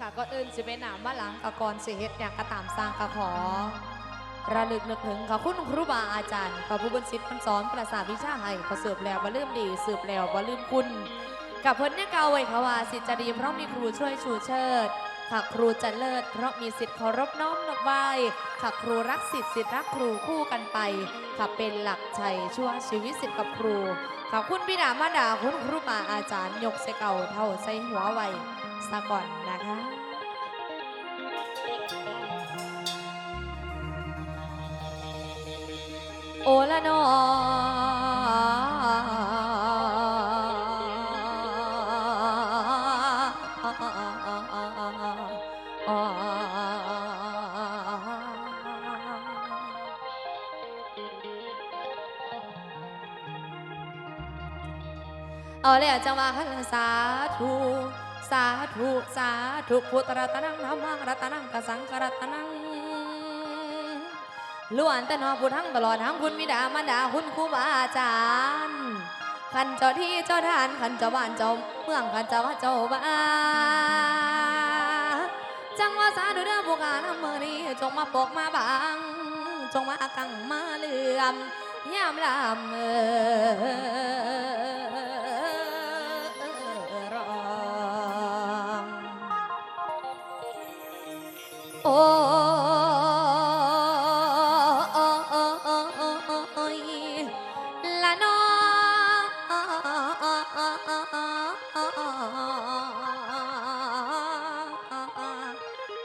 ค่ะก็อื่นสิเป็นหนามว่าหลังกะกรสิเฮ็ดอย่างกระตามสร้างกะขอ ระลึกนึกถึงขอคุณครูบาอาจารย์ขอผู้บรสิทธิ์มันสอนประสาทวิชาให้ขอสืบแล้วบ่ลืมดีสืบแล้วบ่ลืมคุณ กับเพิ่นเนี่ยเก่าไว้ค่ะว่าสิจะดีเพราะมีครูช่วยชูเชิด ค่ะครูจะเลิศ เพราะมีสิทธิ์เคารพน้อมนบไหว้ค่ะครูรักสิทธิ์สิทธิ์รักครูคู่กันไป ค่ะเป็นหลักชัยชั่วชีวิตสิทธิ์กับครูขอบคุณพี่ดามาดาคุณครูบาอาจารย์ยกใส่เก่าเท่าใส่หัวไว้ซะก่อนนะคะโอละนอ เอาเลยจังหวะคันสาธุสาธุสาธุพุทธรัตนังธรรมังรัตนังกสังกรัตนังล้วนแต่นอผู้ทั้งตลอดทั้งคุณมิดามาดาคุณครูบาอาจารย์ ขันเจ้าที่เจ้าทานขันเจ้าบ้านเจ้าเมืองขันเจ้าว่าเจ้าบ้านจังว่าสาธุเด้อผู้การอำเภอนี้จงมาปกมาบังจงมากังมาเลื่อมยามลำเออรองโอ้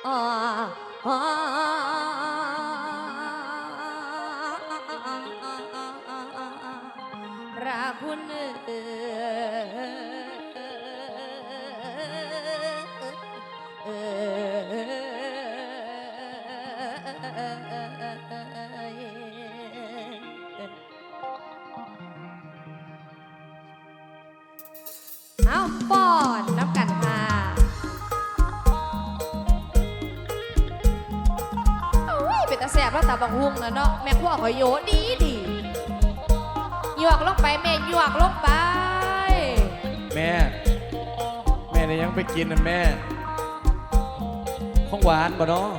รักคุณเอ่เอาปอ อุ้ยเป็นตาแสบแล้วตาบังหุงนะเนาะแม่ขั้วขอยโยดีดีหยวกลงไปแม่หยวกลงไป แม่ แม่เนี่ยยังไปกินนะแม่ ของหวานบ่เนาะ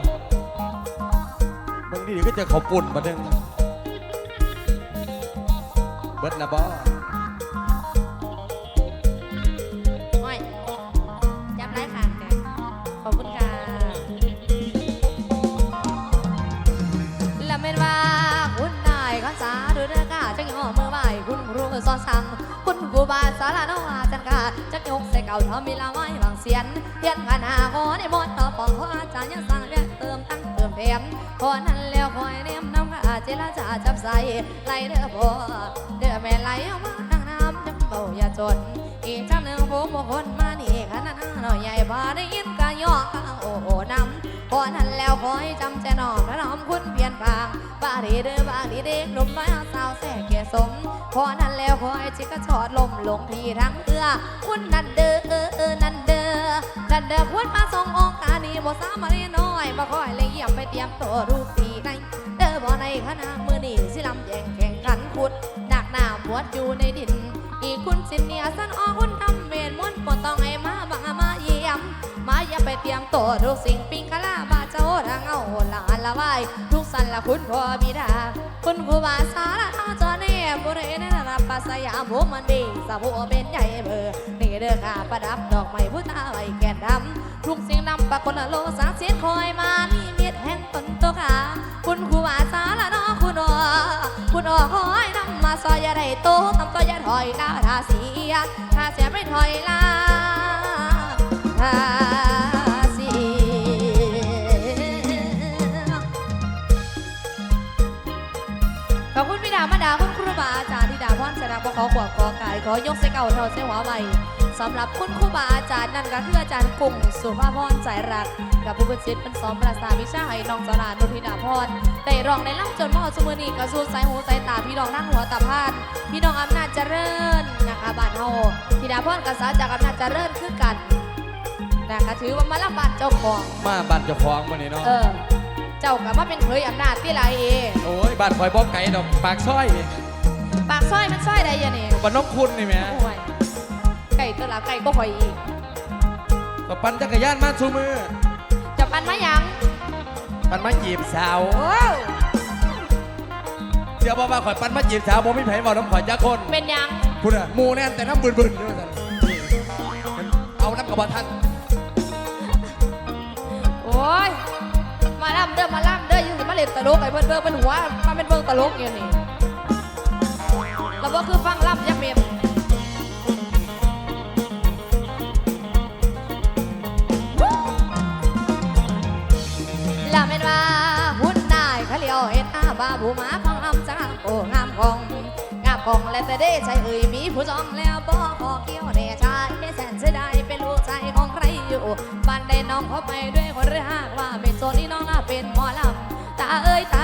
บางทีก็จะเขาปุ่นมาดึงเบิดละบ่ังคุณครูบาสาราโนอาจันกาจักยกใส่เก่าทำมีละไม้บางเสียนเพียนขนหาขอในมนต์ต่อปองขออาจารย์ยังสั่งเรียกเติมตั้งเติมแถมพอนั้นแล้วคอยเนียมน้ำข้าเจรจาจับใส่ไล่เด้อพ่อเด้อแม่ไหลเอามาตั้งน้ำจำเบาอย่าจนอีกจังหนึ่งผมบคนมานี่ขนาดนั้นหน่อยใหญ่พาได้ยินกะยอกกะโอ้โหนำพอนั้นแล้วคอยจำใจนอมและน้างบาดีเด้อบาดีเด็กหนุ่มน้อยสาวแส่แก่สม พอนั้นแล้วคอยจิกกระชอดลมลงทีทั้งเอื้อคุณนั่นเด้อเออเออนั่นเด้อนั่นเด้อควรมาส่งองค์การนี่บ่สามาเรียน้อยมาคอยเลยเยี่ยมไปเตรียมตัวรูปปีในเด้อบ่ในคณะมือนี่สิลำแย่งแข่งขันขุดดักหน้าบวดอยู่ในดิน อีคุณสินเนียสันออคุณทำเวรมนต์ปวดต้องให้มาบังมาเยี่ยมมาอย่าไปเตรียมตัวทุกสิ่งปิงกะลาบาเจ้าทางเอาหลานละไว้ สันละคุณพ่อบิดา คุณครูบาสาละทาจอเน่บุเรนนรับปัสยามผมมันดีสะโพเป็นใหญ่เบอร์นี่เด้อค่ะประดับดอกไม้พุทธาไว้แก่นดำทุกสิ่งนำปะคนละโลสาเสียนคอยมานี่เม็ดแห่งต้นตัวขาคุณครูบาสาละน้อคุณอคุณอคอยนำมาซอยอย่าได้โตทำก็อย่าถอยก้าทาเสียถ้าเสียไม่ถอยลา ขอขวบขอไก่ขอยกเสเก่าเท่าเสหัวใหม่สำหรับคุณครูบาอาจารย์นั่นก็คืออาจารย์กุ้งสุภาพรสายรัก กับผู้บุญศิษย์เป็นสอนประสาวิชาให้น้องสลานุธิดาพรได้ร้องในล่ำจนมอสมือนีกระสูสายหูสายตาพี่น้องนั่งหัวตาพานพี่น้องอำนาจเจริญนะคะบ้านเฮาธิดาพรกษาจากอำนาจเจริญคือกันนะคะถือว่ามาลำบานเจ้าของมาบ้านเจ้าของมานี่เนาะเออเจ้ากับมาเป็นเคยอำนาจที่ไรเอโอ้ยบ้านคอยบอกไก่ดอกปากซอย ปากซอยมันซอยใดยะเนี่ยบ้านนกคุณนี่แหม่โอ้ยไก่ตัวละไก่ก็พอยอีก ก็ปั่นจักรยานมาชูมือ จะปันมาหยังปั่นมาจีบสาว โอ้ยเสียบอกว่าข่อยปั่นมาจีบสาวบ่มีไผบอกน้ำข่อยจักคนเป็นหยังพูดอะหมูแน่นแต่น้ำบึนๆด้วยสันนี่เอาน้ำกับบทันโอ้ยมาล่ำเด้อมาล่ำเด้ออยังสิมาเล่นตลกไอ้เพิ่นเบิ่งเป็นหัวมาเป็นเบิ่งตลกอยู่นี่ แล้วก็คือฟังลำยักเม็ดลาเม็นว่าหุ่นได้เขาเลียวเห็นอาบาบูมาพังลำจังโอ้งามของงามของและแต่เด้ใจเอ่ยมีผู้จองแล้วบ่ขอเกี่ยวเดชายแสนเสียดายเป็นลูกชายของใครอยู่บ้านใดน้องเขาไปด้วยคนเรือหากว่าเป็นโซนนี้น้องน่าเป็นหมอลำตาเอ้ยตา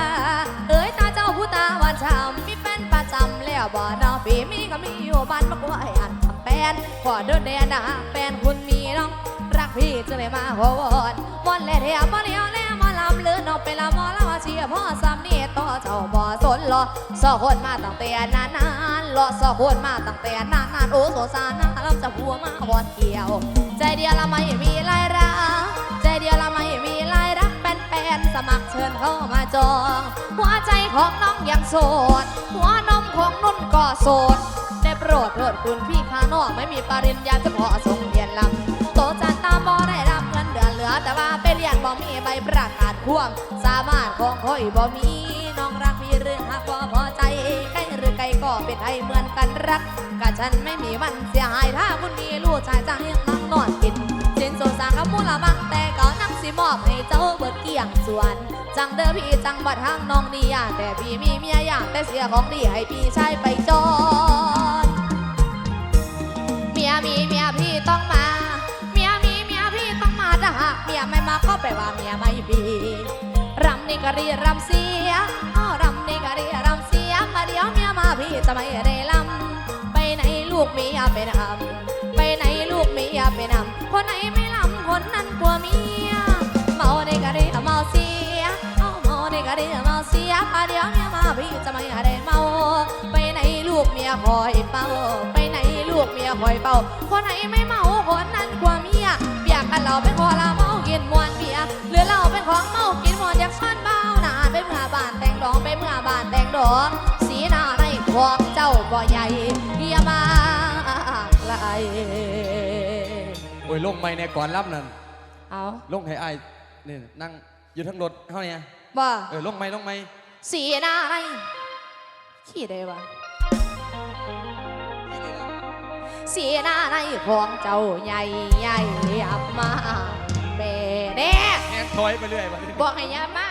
ปีมีก็มีอยู่บ้านมากกว่าอันทำแปนขอเดินแดนนะแฟนคุณมีน้อง รักพี่จึงได้มาขอวอนวอนแลเทียบ่เลี้ยวแลมาลำเลือนออกไปละมอละมาเชียพ่อสามนี่ต่อเจ้าบ่สนรอสอคนมาตั้งแต่นานานรอสอคนมาตั้งแต่นานนานโอ้โสสารนาลำจะพัวมาวอนเกี่ยว ใจเดียวละไม่มีลายรักใจเดียวละไม่มีลายรักเป็ นแฟนสมัครเชิญเข้ามาจอง หัวใจของน้องยังโสด หัวนมของนุ่นก็โสด ได้โปรดโทษคุณพี่ข้านอกไม่มีปริญญาจะขอส่งเรียนลำโตจันตามบ่ได้รับเงินเดือนเหลือ แต่ว่าไปเรียนบ่มีใบประกาศควงสามารถของค่อยบ่มีน้องรักพี่เรื่องหักบ่พอใจใกล้หรือไกลก็เป็นไทยเหมือนกันรักกะฉันไม่มีวันเสียหายถ้าคุณมีลูกชายจะให้นั่งนอนกินสินโซสางกับมูละมังแต่ มอบให้เจ้าเบิดเกี่ยงส่วน จังเด้อพี่จังบัดทางน้องนี่ย่าแต่พี่มีเมียอย่างแต่เสียของดีให้พี่ชายไปจอนเมียมีเมียพี่ต้องมา เมียมีเมียพี่ต้องมาถ้าหากเมียไม่มาก็แปลว่าเมียไม่มีรำนี่ก็เรีรำเสียอ้อรำนี่ก็เรีรำเสียมาเดี๋ยวเมียมาพี่จะไม่ได้ลำไปไหนลูกเมียไปนำไปไหนลูกเมียไปนำคนไหนไม่ลำคนนั้นกลัวเมีย เมาได้ก็เรียเมาเสียมาเดี๋ยวเมียมาพี่จะไม่ได้เมา ไปไหนลูกเมียคอยเป่าไปไหนลูกเมียคอยเป่าคนไหนไม่เมาคนนั้นกว่าเมียเบียกกันเราเป็นคนละเมากินมวนเบียร์หรือเราเป็นของเมากินมวนอยากช้อนเบาหนาไปเมื่อบานแต่งดองไปเมื่อบานแต่งดองสีหน้าในของเจ้าบ่ใหญ่อย่ามาไกลโอ้ยลงไม่ในก่อนรับนั่นเอาลงให้อ้ายนี่นั่งอยู่ทั้งรถเท่านี้ บ่เออลงไม่ลงไม่สีหน้าในขี้ได้วะสีหน้าในของเจ้าใหญ่ใหญ่ยับมาเบเด้แง่ถอยไปเรื่อยไปบอกให้ยับมา